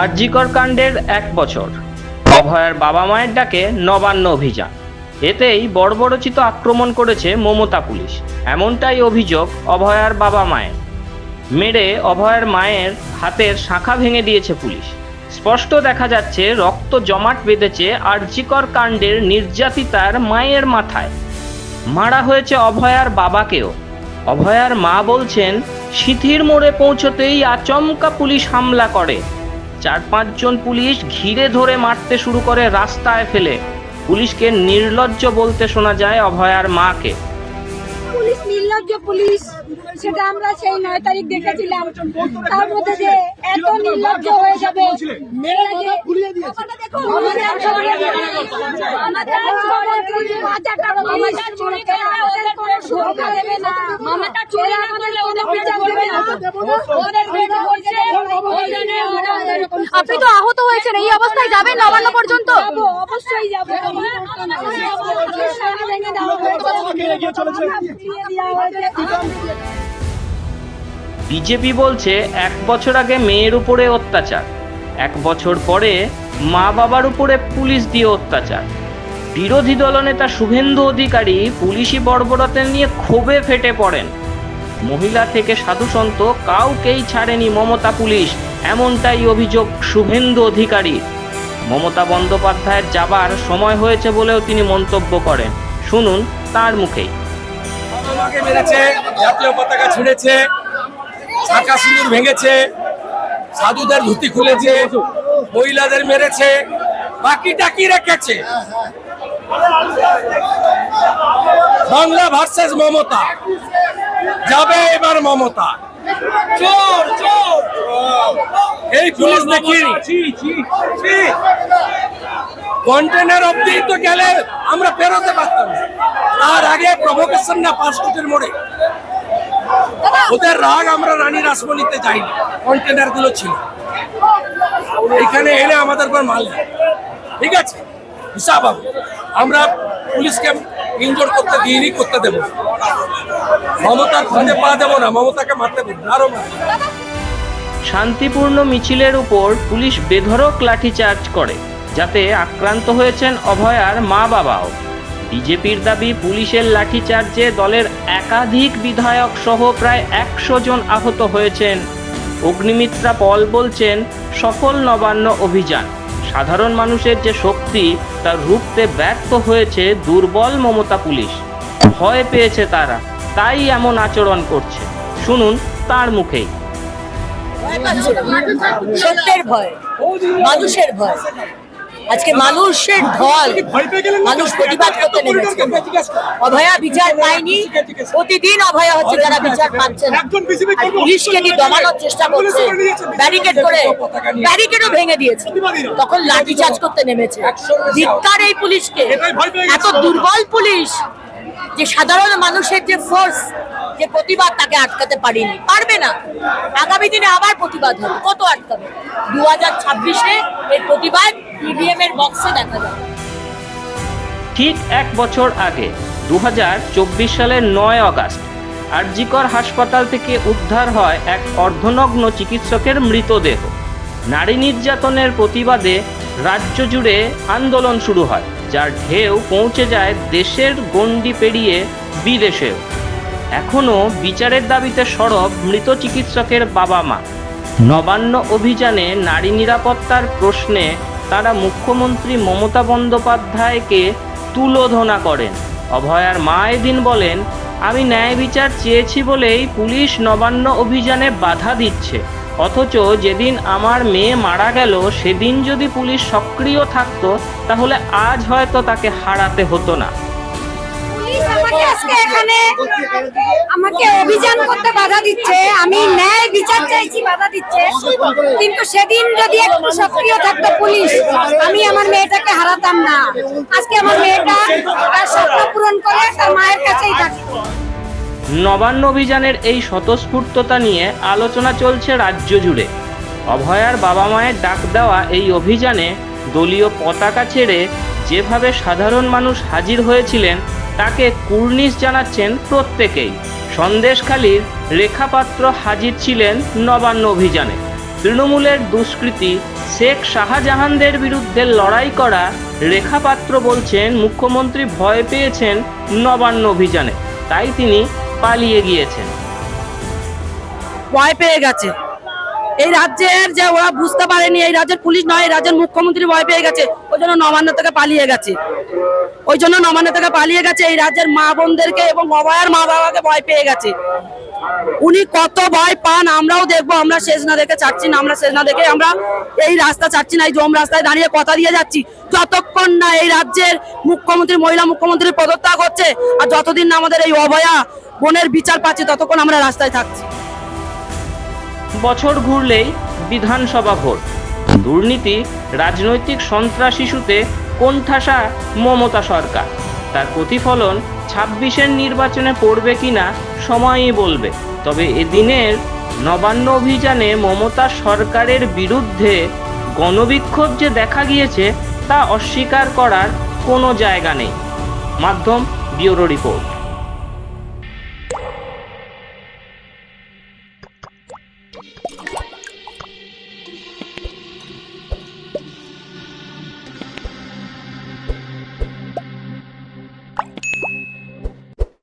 আরজিকর কাণ্ডের এক বছর। অভয়ার বাবা মায়ের ডাকে নবান্ন অভিযান। এতেই বর্বরচিত আক্রমণ করেছে মমতা পুলিশ। এমনটাই অভিযোগ অভয়ার বাবা মায়ের। মেরে অভয়ার মায়ের হাতের শাখা ভেঙে দিয়েছে পুলিশ। স্পষ্ট দেখা যাচ্ছে, রক্ত জমাট বেঁধেছে আরজিকর কাণ্ডের নির্যাতিতার মায়ের মাথায়। মারা হয়েছে অভয়ার বাবাকেও। অভয়ার মা বলছেন, সিথির মোড়ে পৌঁছতেই আচমকা পুলিশ হামলা করে। চার পাঁচজন পুলিশ ঘিরে ধরে মারতে শুরু করে রাস্তায় ফেলে। পুলিশকে নির্লজ্জ বলতে শোনা যায় অভয়ার মাকে। পুলিশ নির্লজ্জ পুলিশ সেটা আমরা সেই নয় তারিখ দেখেছিলাম। তার মধ্যে যে এত নির্লজ্জ হয়ে যাবে আমাদের না। না। ওদের ওই জন্য আপনি তো আহত হয়েছেন এই অবস্থায় যাবেন নবান্ন পর্যন্ত? অবশ্যই যাব। বিজেপি বলছে এক বছর আগে মেয়ের উপরে অত্যাচার। এক বছর পরে মা বাবার উপরে পুলিশ দিয়ে অত্যাচার। বিরোধী দলনেতা শুভেন্দু অধিকারী পুলিশি বর্বরতা নিয়ে ক্ষোভে ফেটে পড়েন। মহিলা থেকে সাধুসন্ত কাউকেই ছাড়েনি মমতা পুলিশ, এমনটাই অভিযোগ শুভেন্দু অধিকারী। মমতা বন্দ্যোপাধ্যায়ের যাবার সময় হয়েছে বলেও তিনি মন্তব্য করেন। শুনুন তার মুখেই। মেরেছে, জাতীয় পতাকা ছিঁড়েছে শাখা সিঁদুর ভেঙেছে, সাধুদের ধুতি খুলেছে, মহিলাদের মেরেছে, বাকিটা কি রেখেছে? বাংলা ভার্সেস মমতা। যাবে এবার মমতা। এই পুলিশ দেখিনি। কন্টেনার অব্দি তো গেলে আমরা বেরোতে পারতাম। তার আগে প্রভোকেশন না পাঁচ ফুটের মোড়ে। ওদের রাগ আমরা রানী রাসমণিতে যাইনি। কন্টেনারগুলো ছিল। এখানে এনে আমাদের পর মাল। ঠিক আছে? হিসাব হবে। আমরা পুলিশকে ইনজোর করতে দিইনি, করতে দেবো। মমতার ফাঁদে পা দেবো না, মমতাকে মারতে দেবো আরও শান্তিপূর্ণ মিছিলের উপর পুলিশ বেধড়ক লাঠিচার্জ করে, যাতে আক্রান্ত হয়েছেন অভয়ার মা বাবাও। বিজেপির দাবি, পুলিশের লাঠিচার্জে দলের একাধিক বিধায়ক সহ প্রায় একশো জন আহত হয়েছেন। অগ্নিমিত্রা পল বলছেন, সফল নবান্ন অভিযান। সাধারণ মানুষের যে শক্তি তা রুখতে ব্যর্থ হয়েছে দুর্বল মমতা পুলিশ। ভয় পেয়েছে তারা, তাই এমন আচরণ করছে। শুনুন তার মুখেই। সত্যের ভয়, মানুষের ভয়। আজকে মানুষের ঢল মানুষ প্রতিবাদ করতে নেমেছে। অভয়া বিচার পায়নি প্রতিদিন অভয়া হচ্ছে যারা বিচার পাচ্ছে না পুলিশকে নিয়ে দমানোর চেষ্টা করছে? ব্যারিকেড করে ব্যারিকেডও ভেঙে দিয়েছে। তখন লাঠিচার্জ করতে নেমেছে। ধিক্কার এই পুলিশকে। এত দুর্বল পুলিশ যে সাধারণ মানুষের যে ফোর্স যে প্রতিবাদ তাকে আটকাতে পারিনি। পারবে না। আগামী দিনে আবার প্রতিবাদ হবে। কত আটকাবে? দু হাজার ছাব্বিশে এর প্রতিবাদ ইভিএম এর বক্সে দেখা যাবে। ঠিক এক বছর আগে দু হাজার চব্বিশ সালের নয় আগস্ট আরজিকর হাসপাতাল থেকে উদ্ধার হয় এক অর্ধনগ্ন চিকিৎসকের মৃতদেহ। নারী নির্যাতনের প্রতিবাদে রাজ্য জুড়ে আন্দোলন শুরু হয়, যার ঢেউ পৌঁছে যায় দেশের গণ্ডি পেরিয়ে বিদেশেও। এখনও বিচারের দাবিতে সরব মৃত চিকিৎসকের বাবা মা নবান্ন অভিযানে নারী নিরাপত্তার প্রশ্নে তারা মুখ্যমন্ত্রী মমতা বন্দ্যোপাধ্যায়কে তুলোধনা করেন। অভয়ার মা এদিন বলেন, আমি ন্যায় বিচার চেয়েছি বলেই পুলিশ নবান্ন অভিযানে বাধা দিচ্ছে। অথচ যেদিন আমার মেয়ে মারা গেল, সেদিন যদি পুলিশ সক্রিয় থাকত, তাহলে আজ হয়তো তাকে হারাতে হতো না। আজকে এখানে আমাকে অভিযান করতে বাধা দিচ্ছে, আমি ন্যায় বিচার চাইছি, বাধা দিচ্ছে। কিন্তু সেদিন যদি একটু সক্রিয় থাকতো পুলিশ, আমি আমার মেয়েটাকে হারাতাম না। আজকে আমার মেয়েটা তার স্বপ্ন পূরণ করে তার মায়ের কাছেই থাকতো। নবান্ন অভিযানের এই স্বতঃস্ফূর্ততা নিয়ে আলোচনা চলছে রাজ্য জুড়ে। অভয়ার বাবা মায়ের ডাক দেওয়া এই অভিযানে দলীয় পতাকা ছেড়ে যেভাবে সাধারণ মানুষ হাজির হয়েছিলেন তাকে কুর্নিশ জানাচ্ছেন প্রত্যেকেই। সন্দেশখালীর রেখাপাত্র হাজির ছিলেন নবান্ন অভিযানে। তৃণমূলের দুষ্কৃতী শেখ শাহজাহানদের বিরুদ্ধে লড়াই করা রেখাপাত্র বলছেন, মুখ্যমন্ত্রী ভয় পেয়েছেন নবান্ন অভিযানে, তাই তিনি পালিয়ে গিয়েছেন। ভয় পেয়ে গেছে। এই রাজ্যের যে, ওরা বুঝতে পারেনি, এই রাজ্যের পুলিশ নয়, এই রাজ্যের মুখ্যমন্ত্রী ভয় পেয়ে গেছে। ওই জন্য নবান্ন থেকে পালিয়ে গেছে। ওই জন্য নবান্ন থেকে পালিয়ে গেছে, এই রাজ্যের মা বোনদেরকে এবং অভয়ার মা বাবাকে ভয় পেয়ে গেছে। উনি কত ভয় পান, আমরাও দেখব, আমরা শেষ না দেখে চাচ্ছি না, আমরা শেষ না দেখে আমরা এই রাস্তা চাচ্ছি না, এই জম রাস্তায় দাঁড়িয়ে কথা দিয়ে যাচ্ছি। যতক্ষণ না এই রাজ্যের মুখ্যমন্ত্রী, মহিলা মুখ্যমন্ত্রী পদত্যাগ হচ্ছে, আর যতদিন না আমাদের এই অভয়া বোনের বিচার পাচ্ছি, ততক্ষণ আমরা রাস্তায় থাকছি। বছর ঘুরলেই বিধানসভা ভোট। দুর্নীতি, রাজনৈতিক সন্ত্রাস ইস্যুতে কোণঠাসা মমতা সরকার। তার প্রতিফলন ছাব্বিশের নির্বাচনে পড়বে কিনা সময়ই বলবে। তবে এদিনের নবান্ন অভিযানে মমতা সরকারের বিরুদ্ধে গণবিক্ষোভ যে দেখা গিয়েছে তা অস্বীকার করার কোনো জায়গা নেই। মাধ্যম ব্যুরো রিপোর্ট।